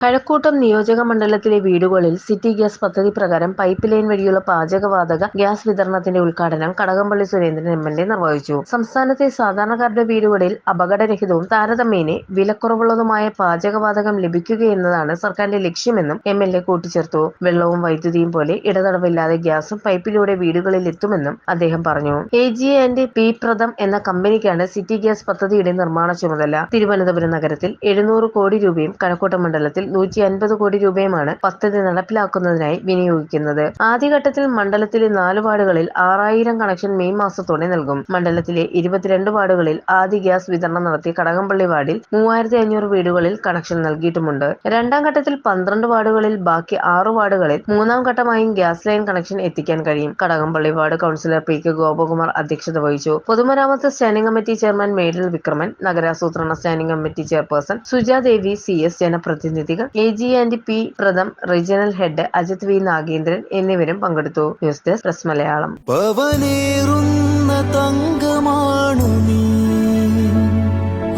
കഴക്കൂട്ടം നിയോജക മണ്ഡലത്തിലെ വീടുകളിൽ സിറ്റി ഗ്യാസ് പദ്ധതി പ്രകാരം പൈപ്പ് ലൈൻ വഴിയുള്ള പാചകവാതക ഗ്യാസ് വിതരണത്തിന്റെ ഉദ്ഘാടനം Kadakampally Surendran M L A നിർവഹിച്ചു. സംസ്ഥാനത്തെ സാധാരണക്കാരുടെ വീടുകളിൽ അപകടരഹിതവും താരതമ്യേന വിലക്കുറവുള്ളതുമായ പാചകവാതകം ലഭിക്കുകയെന്നതാണ് സർക്കാരിന്റെ ലക്ഷ്യമെന്നും എം എൽ എ കൂട്ടിച്ചേർത്തു. വെള്ളവും വൈദ്യുതിയും പോലെ ഇടതടവില്ലാതെ ഗ്യാസും പൈപ്പിലൂടെ വീടുകളിൽ എത്തുമെന്നും അദ്ദേഹം പറഞ്ഞു. A G and P Pratham എന്ന കമ്പനിക്കാണ് സിറ്റി ഗ്യാസ് പദ്ധതിയുടെ നിർമ്മാണ ചുമതല. തിരുവനന്തപുരം നഗരത്തിൽ എഴുന്നൂറ് കോടി രൂപയും കഴക്കൂട്ടം മണ്ഡലത്തിൽ നൂറ്റി അൻപത് കോടി രൂപയുമാണ് പദ്ധതി നടപ്പിലാക്കുന്നതിനായി വിനിയോഗിക്കുന്നത്. ആദ്യഘട്ടത്തിൽ മണ്ഡലത്തിലെ നാല് വാർഡുകളിൽ ആറായിരം കണക്ഷൻ മെയ് മാസത്തോടെ നൽകും. മണ്ഡലത്തിലെ ഇരുപത്തിരണ്ട് വാർഡുകളിൽ ആദ്യ ഗ്യാസ് വിതരണം നടത്തി കടകംപള്ളി വാർഡിൽ മൂവായിരത്തി അഞ്ഞൂറ് വീടുകളിൽ കണക്ഷൻ നൽകിയിട്ടുമുണ്ട്. രണ്ടാം ഘട്ടത്തിൽ പന്ത്രണ്ട് വാർഡുകളിൽ ബാക്കി ആറ് വാർഡുകളിൽ മൂന്നാം ഘട്ടമായും ഗ്യാസ് ലൈൻ കണക്ഷൻ എത്തിക്കാൻ കഴിയും. Kadakampally ward councillor P K Gopakumar അധ്യക്ഷത വഹിച്ചു. പൊതുമരാമത്ത് standing committee chairman Medal Vikraman നഗരാസൂത്രണ standing committee chairperson Sujadevi C S ജനപ്രതിനിധികൾ A G and P Pratham regional head Ajith V Nagendran എന്നിവരും പങ്കെടുത്തു. News desk press Malayalam. രാജകുമാരി തങ്കമാണു നീ.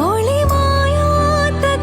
ഒളിമായാത്ത